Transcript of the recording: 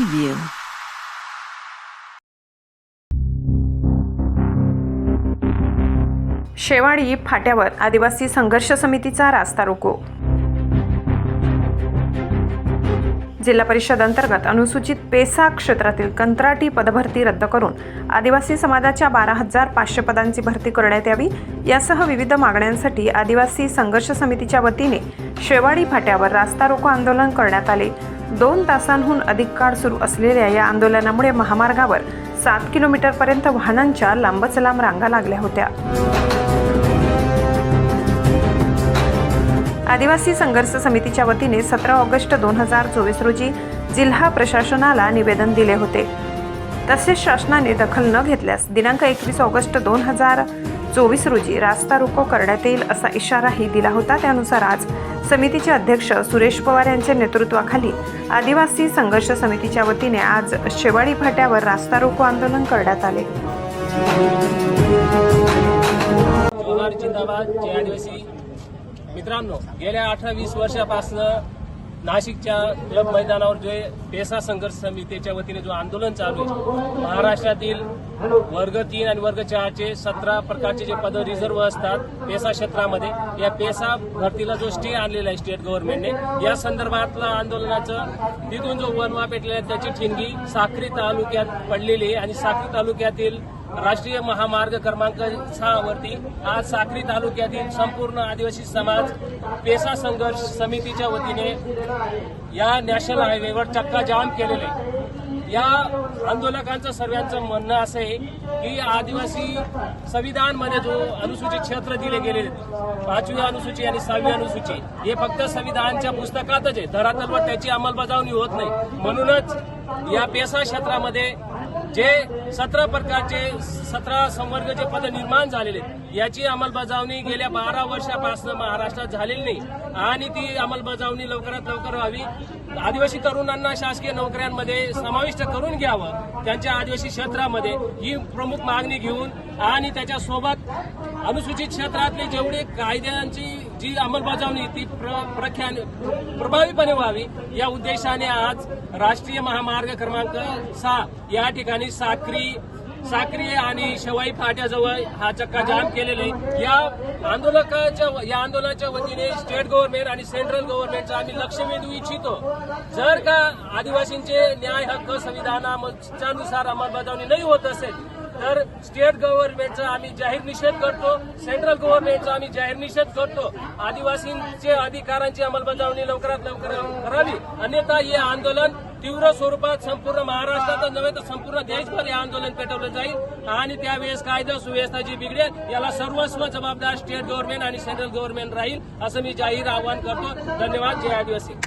Preview. शेवाडी फाट्यावर आदिवासी संघर्ष समितीचा रास्ता रोको जिल्हा परिषद अंतर्गत अनुसूचित पेसा क्षेत्रातील कंत्राटी पदभरती रद्द करून आदिवासी समाजाच्या बारा हजार पाचशे पदांची भरती करण्यात यावी यासह विविध मागण्यांसाठी आदिवासी संघर्ष समितीच्या वतीने शेवाडी फाट्यावर रास्ता रोको आंदोलन करण्यात आले दोन तासांहून अधिक काळ सुरू असलेल्या या आंदोलनामुळे महामार्गावर सात किलोमीटरपर्यंत वाहनांच्या लांबच लांब रांगा लागल्या होत्या. आदिवासी संघर्ष समितीच्या वतीने सतरा ऑगस्ट दोन हजार चोवीस रोजी जिल्हा प्रशासनाला निवेदन दिले होते. तसेच शासनाने दखल न घेतल्यास दिनांक एकवीस ऑगस्ट दोन हजार चोवीस रोजी रास्ता रोको करण्यात येईल असा इशाराही दिला होता. त्यानुसार आज समितीचे अध्यक्ष सुरेश पवार यांच्या नेतृत्वाखाली आदिवासी संघर्ष समितीच्या वतीने आज शेवाडी फाट्यावर रास्ता रोको आंदोलन करण्यात आले. मित्रांनो गेल्या अठरा वीस वर्षापासून नाशिकच्या क्लब मैदानावर जे पेसा संघर्ष समितीच्या वतीने जो आंदोलन चालू आहे महाराष्ट्रातील वर्ग तीन आणि वर्ग चारचे सतरा प्रकारचे जे पद रिझर्व्ह असतात पेसा क्षेत्रामध्ये या पेसा भरतीला जो स्टे आणलेला आहे स्टेट गव्हर्नमेंटने या संदर्भातला आंदोलनाचं तिथून जो वनवा पेटलेला आहे त्याची ठिणगी साखरी तालुक्यात पडलेली आहे आणि साखरी तालुक्यातील राष्ट्रीय महामार्ग क्रमांक सहा वरती आज साक्री तालुक्यातील संपूर्ण आदिवासी समाज पेसा संघर्ष समितीच्या वतीने या नॅशनल हायवेवर चक्का जाम केलेले. या आंदोलकांचं सर्वांचं म्हणणं असं आहे की आदिवासी संविधानमध्ये जो अनुसूचित क्षेत्र दिले गेले पाचवी अनुसूची आणि सहावी अनुसूची हे फक्त संविधानच्या पुस्तकातच आहे. धरातलवर त्याची अंमलबजावणी होत नाही. म्हणूनच या पेसा क्षेत्रामध्ये जे सतरा प्रकारचे सतरा संवर्गचे पद निर्माण झालेले आहेत, याची अंमलबजावणी गेल्या बारा वर्षापासून महाराष्ट्रात झालेली नाही. आणि ती अंमलबजावणी लवकरात लवकर व्हावी. आदिवासी तरुणांना शासकीय नोकऱ्यांमध्ये समाविष्ट करून घ्यावं. त्यांच्या आदिवासी क्षेत्रामध्ये ही प्रमुख मागणी घेऊन आणि त्याच्यासोबत अनुसूचित क्षेत्रातले जेवढे कायद्यांची जी अंमलबजावणी ती प्र- प्रख्यान प्रभावीपणे व्हावी. या उद्देशाने आज राष्ट्रीय महामार्ग क्रमांक सहा या ठिकाणी साक्री साक्री आणि शेवाई फाट्याजवळ हा चक्का जाम केलेला आहे. या आंदोलकाच्या या आंदोलनाच्या वतीने स्टेट गव्हर्नमेंट आणि सेंट्रल गव्हर्नमेंटचं आम्ही लक्ष वेधू इच्छितो. जर का आदिवासींचे न्याय हक्क संविधानाच्या नुसार अंमलबजावणी नाही होत असेल तर स्टेट गव्हर्नमेंटचा आम्ही जाहीर निषेध करतो सेंट्रल गव्हर्नमेंटचा आम्ही जाहीर निषेध करतो. आदिवासींचे अधिकारांची अंमलबजावणी लवकरात लवकर करावी. अन्यथा हे आंदोलन तीव्र स्वरूपात संपूर्ण महाराष्ट्रातच नव्हे तर संपूर्ण देशभर हे आंदोलन पेटवलं जाईल. आणि त्यावेळेस कायदा सुव्यवस्था जी बिघडेल याला सर्वस्व जबाबदार स्टेट गव्हर्नमेंट आणि सेंट्रल गव्हर्नमेंट राहील असं मी जाहीर आवाहन करतो. धन्यवाद. जय आदिवासी.